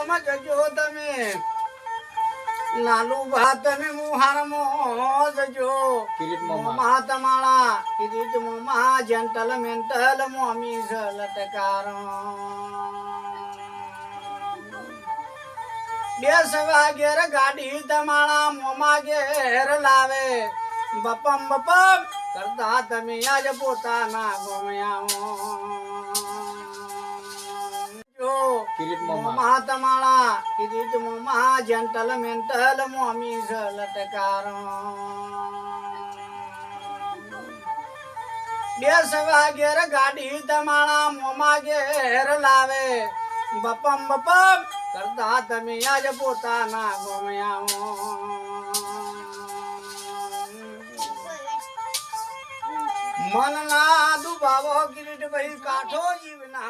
જજો તમે. લાલુ ભા તમે મુહારમો જજો. કિરીટ મોમાં તમારા કિરીટ મોમા જેન્ટલ મેન્ટલ મોમી લટકારો બે સવા ઘેર ગાડી તમારા મોમા ઘેર લાવે. બપમ બપમ કરતા તમે આજ પોતાના ગોમ્યા મોમાં તમારા જંટલ મેન્ટલ મોમી લટકારો બે સવા ઘેર ગાડી તમારા મોમા ઘેર લાવે. બપમ બપમ કરતા તમે આજ પોતાના ગોમ્યા મન ના દુભાવો કિરીટ ભાઈ કાઠો જીવ ના કરજો